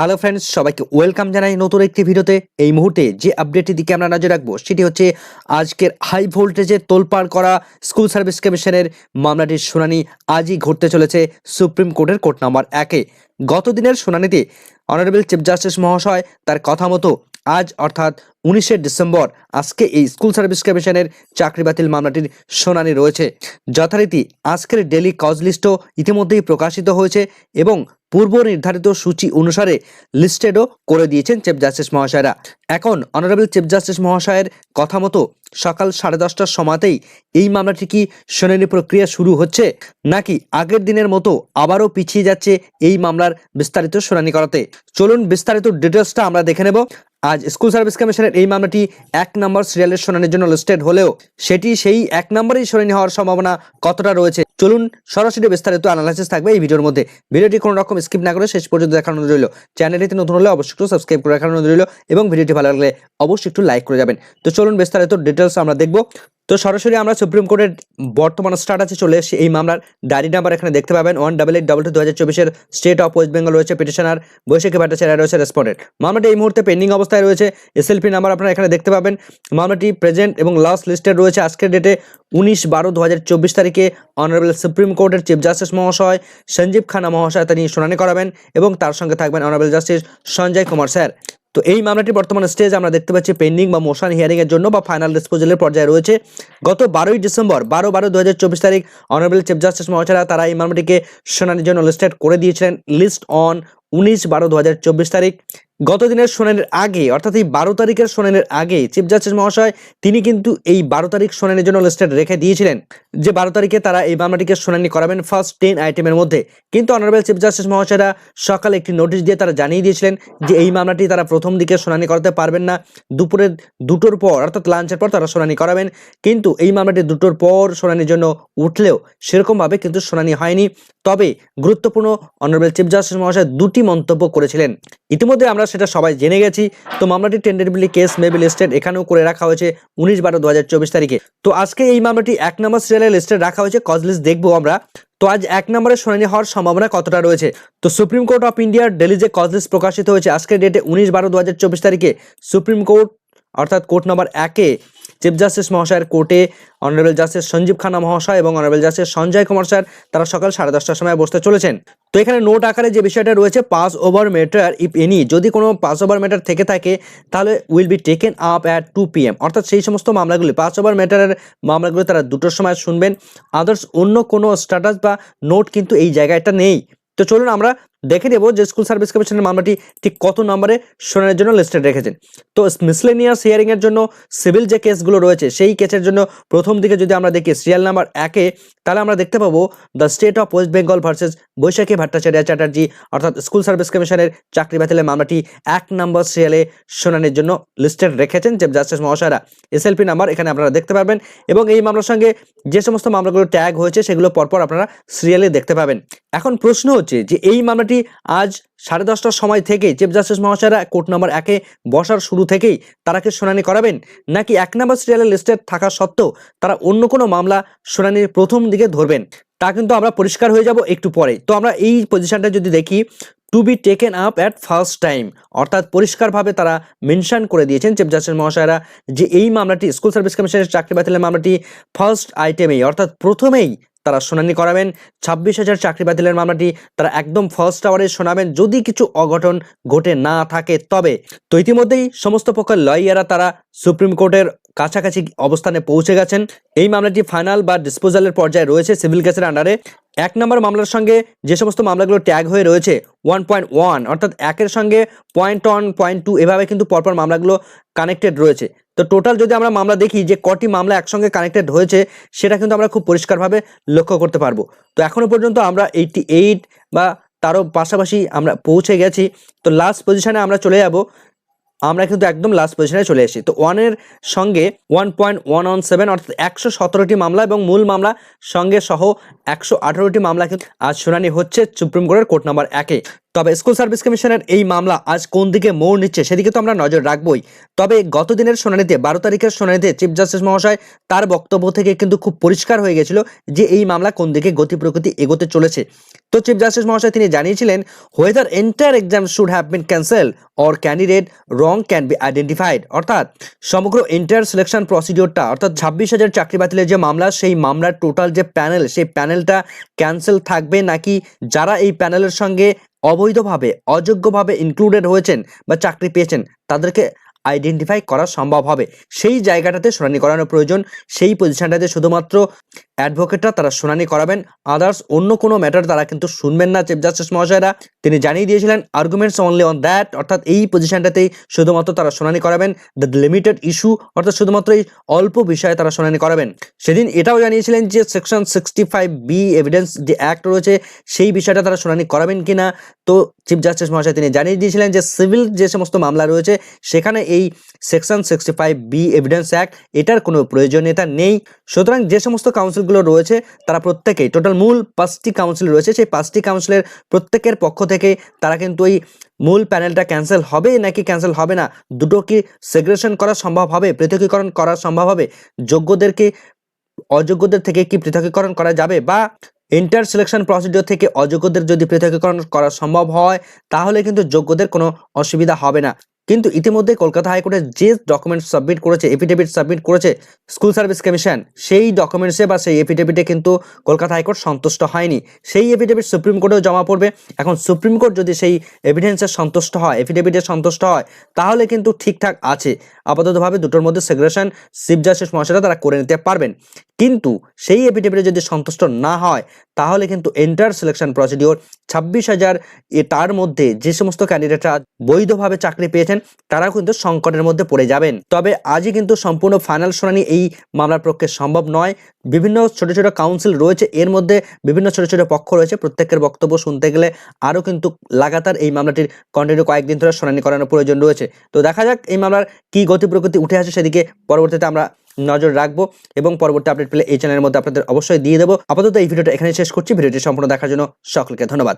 Hello friends সবাইকে welcome জানাই নতুন একটি ভিডিওতে। এই মুহূর্তে যে আপডেটটি দিকে আমরা নজর রাখব, সেটি হচ্ছে আজকের হাই ভোল্টেজে তোলপাড় করা স্কুল সার্ভিস কমিশনের মামলাটির শুনানি আজই ঘটতে চলেছে সুপ্রিম কোর্টের কোর্ট নাম্বার একে। গতদিনের শুনানিতে অনারেবল চিফ জাস্টিস মহাশয় তার কথা মতো আজ, অর্থাৎ উনিশে ডিসেম্বর, আজকে এই স্কুল সার্ভিস কমিশনের চাকরি বাতিল মামলাটির শুনানি রয়েছে। যথারীতি আজকের ডেলি কজ লিস্টও ইতিমধ্যেই প্রকাশিত হয়েছে এবং পূর্ব নির্ধারিত সূচি অনুসারে লিস্টেডও করে দিয়েছেন চিফ জাস্টিস মহাশয়রা। এখন অনারেবল চিফ জাস্টিস মহাশয়ের কথা মতো সকাল সাড়ে দশটার সময়তেই এই মামলাটি কি শুনানি প্রক্রিয়া শুরু হচ্ছে, নাকি আগের দিনের মতো আবারও পিছিয়ে যাচ্ছে এই মামলার বিস্তারিত শুনানি করাতে? চলুন বিস্তারিত ডিটেলসটা আমরা দেখে নেব। আজ স্কুল সার্ভিস কমিশনের এই মামলাটি এক নম্বর সিরিয়ালের শুনানির জন্য লিস্টেড হলেও সেটি সেই এক নম্বরেই শুনানি হওয়ার সম্ভাবনা কতটা রয়েছে চলুন সরাসরি বিস্তারিত অ্যানালাইসিস থাকবে এই ভিডিওর মধ্যে ভিডিওটি কোনো রকম স্কিপ না করে শেষ পর্যন্ত দেখানো রইল চ্যানেলটিতে নতুন হলে অবশ্যই একটু সাবস্ক্রাইব করে রাখানো রইল এবং ভিডিওটি ভালো লাগলে অবশ্যই একটু লাইক করে যাবেন তো চলুন বিস্তারিত ডিটেলস আমরা দেখব তো সরাসরি আমরা সুপ্রিম কোর্টের বর্তমান আছে চলে এসেছি এই মামলার ডায়েরি নাম্বার এখানে দেখতে পাবেন one double eight double two দু হাজার চব্বিশের স্টেট অফ ওয়েস্ট বেঙ্গল রয়েছে পিটিশনার বৈশাখী ভট্টাচার্য রয়েছে রেসপন্ডেন্ট মামলাটি এই মুহূর্তে পেন্ডিং অবস্থায় রয়েছে। এসএলপি নাম্বার আপনারা এখানে দেখতে পাবেন। মামলাটি প্রেজেন্ট এবং লাস্ট লিস্টেড রয়েছে। আজকের ডেটে উনিশ বারো দু তারিখে অনারেবল সুপ্রিম কোর্টের চিফ জাস্টিস মহাশয় সঞ্জীব খানা মহাশয় তিনি শুনানি করাবেন এবং তার সঙ্গে থাকবেন honourable justice Sanjay Kumar sir. তো এই মামলাটি বর্তমান স্টেজ আমরা দেখতে পাচ্ছি পেন্ডিং বা মোশন হিয়ারিং এর জন্য বা ফাইনাল ডিসপোজালের পর্যায়ে রয়েছে। গত বারোই ডিসেম্বর বারো বারো দু তারিখ অনারেবল চিফ জাস্টিস মহাশয়রা তারা এই মামলাটিকে শুনানির জন্য লিস্টেড করে দিয়েছিলেন। লিস্ট অন উনিশ বারো দু তারিখ। গত দিনের শুনানির আগে, অর্থাৎ এই বারো তারিখের শুনানির আগে চিফ জাস্টিস মহাশয় তিনি কিন্তু এই বারো তারিখ শুনানির জন্য লিস্টেড রেখে দিয়েছিলেন যে বারো তারিখে তারা এই মামলাটিকে শুনানি করাবেন ফার্স্ট টেন আইটেমের মধ্যে। কিন্তু অনারেবল চিফ জাস্টিস মহাশয়রা সকালে একটি নোটিশ দিয়ে তারা জানিয়ে দিয়েছিলেন যে এই মামলাটি তারা প্রথম দিকে শুনানি করাতে পারবেন না। দুপুরের দুটোর পর, অর্থাৎ লাঞ্চের পর তারা শুনানি করাবেন। কিন্তু এই মামলাটি দুটোর পর শুনানির জন্য উঠলেও সেরকমভাবে কিন্তু শুনানি হয়নি। তবে গুরুত্বপূর্ণ অনারেবল চিফ জাস্টিস মহাশয় দুটি মন্তব্য করেছিলেন। ইতিমধ্যে আমরা সেটা সবাই জেনে গেছি। তো মামলাটি টেন্ডেবিলি কেস মেবি লিস্টেড এখানেও করে রাখা হয়েছে উনিশ বারো দু তারিখে। তো আজকে এই মামলাটি এক নম্বর সিরিয়ালে লিস্টেড রাখা হয়েছে কজ লিস্ট দেখব আমরা। তো আজ এক নম্বরে শুনানি হওয়ার সম্ভাবনা কতটা রয়েছে? তো সুপ্রিম কোর্ট অফ ইন্ডিয়ার ডেলি যে কজলিস প্রকাশিত হয়েছে আজকের ডেটে উনিশ বারো দু তারিখে সুপ্রিম কোর্ট অর্থাৎ কোর্ট নম্বর একে চিফ জাস্টিস মহাশয়ের কোর্টে অনারেবল জাস্টিস সঞ্জীব খানা মহাশয় এবং honourable justice Sanjay Kumar sir, তারা সকাল সাড়ে দশটার সময় বসতে চলেছেন। তো এখানে নোট আকারে যে বিষয়টা রয়েছে, pass over matter if any, যদি কোনো পাস ওভার ম্যাটার থেকে থাকে, তাহলে will be taken up at two p m. অর্থাৎ সেই সমস্ত মামলাগুলি, পাস ওভার ম্যাটারের মামলাগুলি তারা দুটোর সময় শুনবেন। আদার্স অন্য কোনো স্ট্যাটাস বা নোট কিন্তু এই জায়গাটা নেই। তো চলুন আমরা দেখে নেব যে স্কুল সার্ভিস কমিশনের মামলাটি ঠিক কত নম্বরে শোনানোর জন্য লিস্টেড রেখেছেন। তো মিসলেনিয়াস হিয়ারিং এর জন্য সিভিল যে কেসগুলো রয়েছে, সেই কেসের জন্য প্রথম দিকে যদি আমরা দেখি সিরিয়াল নাম্বার একে তাহলে আমরা দেখতে পাবো the state of West Bengal versus Baishakhi Bhattacharya Chatterjee অর্থাৎ স্কুল সার্ভিস কমিশনের চাকরি বাতিলের মামলাটি এক নম্বর সিরিয়ালে শুনানির জন্য লিস্টেড রেখেছেন চিফ জাস্টিস মহাশয়রা। এসএলপি নাম্বার এখানে আপনারা দেখতে পাবেন এবং এই মামলার সঙ্গে যে সমস্ত মামলাগুলো ট্যাগ হয়েছে, সেগুলো পরপর আপনারা সিরিয়ালে দেখতে পাবেন। এখন প্রশ্ন হচ্ছে যে এই মামলাটি আজ সাড়ে দশটার সময় থেকে চিফ জাস্টিস মহাশয়রা কোর্ট নম্বর একে বসার শুরু থেকেই তারা কি শুনানি করাবেন। নাকি এক নম্বর সিরিয়ালের লিস্টেড থাকা সত্ত্বেও তারা অন্য কোনো মামলা শুনানির প্রথম দিকে ধরবেন? তা কিন্তু আমরা পরিষ্কার হয়ে যাব একটু পরে। তো আমরা এই পজিশনটা যদি দেখি to be taken up at first time অর্থাৎ পরিষ্কারভাবে তারা মেনশন করে দিয়েছেন চিফ জাস্টিস মহাশয়রা যে এই মামলাটি স্কুল সার্ভিস কমিশনের চাকরি বাতিলের মামলাটি ফার্স্ট আইটেমেই অর্থাৎ প্রথমেই তারা শুনানি করাবেন। ছাব্বিশ হাজার চাকরি বাতিলের মামলাটি তারা একদম ফার্স্ট আওয়ারে শোনাবেন। যদি কিছু অঘটন ঘটে না থাকে, তবে তো ইতিমধ্যেই সমস্ত পক্ষের লয়াররা তারা সুপ্রিম কোর্টের কাছাকাছি অবস্থানে পৌঁছে গেছেন। এই মামলাটি ফাইনাল বা ডিসপোজালের পর্যায়ে রয়েছে সিভিল কেসের আন্ডারে এক নম্বর মামলার সঙ্গে যে সমস্ত মামলাগুলো ট্যাগ হয়ে রয়েছে ওয়ান পয়েন্ট ওয়ান অর্থাৎ একের সঙ্গে পয়েন্ট ওয়ান পয়েন্ট টু এভাবে কিন্তু পরপর মামলাগুলো কানেক্টেড রয়েছে। তো টোটাল যদি আমরা মামলা দেখি যে কটি মামলা একসঙ্গে কানেক্টেড হয়েছে, সেটা কিন্তু আমরা খুব পরিষ্কারভাবে লক্ষ্য করতে পারব। তো এখনও পর্যন্ত আমরা এইটটি এইট বা তারও পাশাপাশি আমরা পৌঁছে গেছি। তো লাস্ট পজিশনে আমরা চলে যাব। আমরা কিন্তু একদম লাস্ট পজিশনে চলে এসেছি। তো ওয়ানের সঙ্গে one point one one seven অর্থাৎ একশো সতেরোটি মামলা এবং মূল মামলা সঙ্গে সহ একশো আঠারোটি মামলা কিন্তু আজ শুনানি হচ্ছে সুপ্রিম কোর্টের কোর্ট নাম্বার একে। তবে স্কুল সার্ভিস কমিশনের এই মামলা আজ কোন দিকে মোড় নিচ্ছে সেদিকে তো আমরা নজর রাখবই। তবে গত দিনের শুনানিতে, বারো তারিখের শুনানিতে চিফ জাস্টিস মহাশয় তার বক্তব্য থেকে কিন্তু খুব পরিষ্কার হয়ে গেছিল যে এই মামলা কোন দিকে গতি প্রকৃতি এগোতে চলেছে। তো চিফ জাস্টিস মহাশয় তিনি জানিয়েছিলেন whether entire exam should have been cancel or candidate wrong can be identified অর্থাৎ, সমগ্র এন্টায়ার সিলেকশন প্রসিডিওরটা অর্থাৎ ছাব্বিশ হাজার চাকরি বাতিলের যে মামলা, সেই মামলার টোটাল যে প্যানেল সেই প্যানেলটা ক্যান্সেল থাকবে নাকি যারা এই প্যানেলের সঙ্গে অবৈধভাবে, অযোগ্যভাবে ইনক্লুডেড হয়েছেন বা চাকরি পেয়েছেন, তাদেরকে আইডেন্টিফাই করা সম্ভব হবে। সেই জায়গাটাতে শুনানি করানো প্রয়োজন, সেই পজিশনটাতে শুধুমাত্র অ্যাডভোকেটরা তারা শুনানি করাবেন। আদার্স অন্য কোনো ম্যাটার তারা কিন্তু শুনবেন না চিফ জাস্টিস মহাশয়রা। তিনি জানিয়ে দিয়েছিলেন আর্গুমেন্টস অনলি অন দ্যাট অর্থাৎ এই পজিশনটাতেই শুধুমাত্র তারা শুনানি করাবেন। দ্য লিমিটেড ইস্যু অর্থাৎ শুধুমাত্র এই অল্প বিষয়ে তারা শুনানি করাবেন। সেদিন এটাও জানিয়েছিলেন যে section sixty five B evidence যে অ্যাক্ট রয়েছে, সেই বিষয়টা তারা শুনানি করাবেন কি না তো চিফ জাস্টিস মহাশয় তিনি জানিয়ে দিয়েছিলেন যে সিভিল যে সমস্ত মামলা রয়েছে, সেখানে এই section sixty five B evidence act এটার কোনো প্রয়োজনীয়তা নেই। সুতরাং যে সমস্ত কাউন্সিলগুলো রয়েছে, তারা প্রত্যেকেই, টোটাল মূল পাঁচটি কাউন্সিল রয়েছে, সেই পাঁচটি কাউন্সিলের প্রত্যেকের পক্ষ থেকে তারা কিন্তু এই মূল প্যানেলটা ক্যান্সেল হবে নাকি ক্যান্সেল হবে না? দুটো কি সেগ্রেশন করা সম্ভব হবে? পৃথকীকরণ করা সম্ভব হবে? যোগ্যদেরকে অযোগ্যদের থেকে কি পৃথকীকরণ করা যাবে? বা ইন্টার সিলেকশন প্রসিডিওর থেকে অযোগ্যদের যদি পৃথকীকরণ করা সম্ভব হয়, তাহলে কিন্তু যোগ্যদের কোনো অসুবিধা হবে না। কিন্তু ইতিমধ্যে কলকাতা হাইকোর্টে যে ডকুমেন্ট সাবমিট করেছে এফিডেভিট সাবমিট করেছে স্কুল সার্ভিস কমিশন সেই ডকুমেন্টসে বা সেই এফিডেভিটে কিন্তু কলকাতা হাইকোর্ট সন্তুষ্ট হয়নি। সেই এফিডেভিট সুপ্রিম কোর্টেও জমা পড়বে। এখন সুপ্রিম কোর্ট যদি সেই এভিডেন্সে সন্তুষ্ট হয় এফিডেভিটে সন্তুষ্ট হয়, তাহলে কিন্তু ঠিকঠাক আছে। আপাততভাবে দুটোর মধ্যে সেগ্রেশন চিফ জাস্টিস মহাশয়রা তারা করে নিতে পারবেন। কিন্তু সেই এফিডেভিটে যদি সন্তুষ্ট না হয়, তাহলে কিন্তু এন্টার সিলেকশন প্রসিডিওর ছাব্বিশ হাজার তার মধ্যে যে সমস্ত ক্যান্ডিডেটরা বৈধভাবে চাকরি পেয়েছেন তারাও কিন্তু সংকটের মধ্যে পড়ে যাবেন। তবে আজই কিন্তু সম্পূর্ণ ফাইনাল শুনানি এই মামলার পক্ষে সম্ভব নয়। বিভিন্ন ছোট ছোট কাউন্সিল রয়েছে, এর মধ্যে বিভিন্ন ছোট ছোট পক্ষ রয়েছে। প্রত্যেকের বক্তব্য শুনতে গেলে আরও কিন্তু লাগাতার এই মামলাটির কন্টিনিউ কয়েকদিন ধরে শুনানি করানোর প্রয়োজন রয়েছে। তো দেখা যাক এই মামলার কী গতি প্রকৃতি উঠে আসে সেদিকে পরবর্তীতে আমরা নজর রাখব এবং পরবর্তী আপডেট পেলে এই চ্যানেলের মধ্যে আপনাদের অবশ্যই দিয়ে দেবো। আপাতত এই ভিডিওটা এখানে শেষ করছি। ভিডিওটি সম্পূর্ণ দেখার জন্য সকলকে ধন্যবাদ।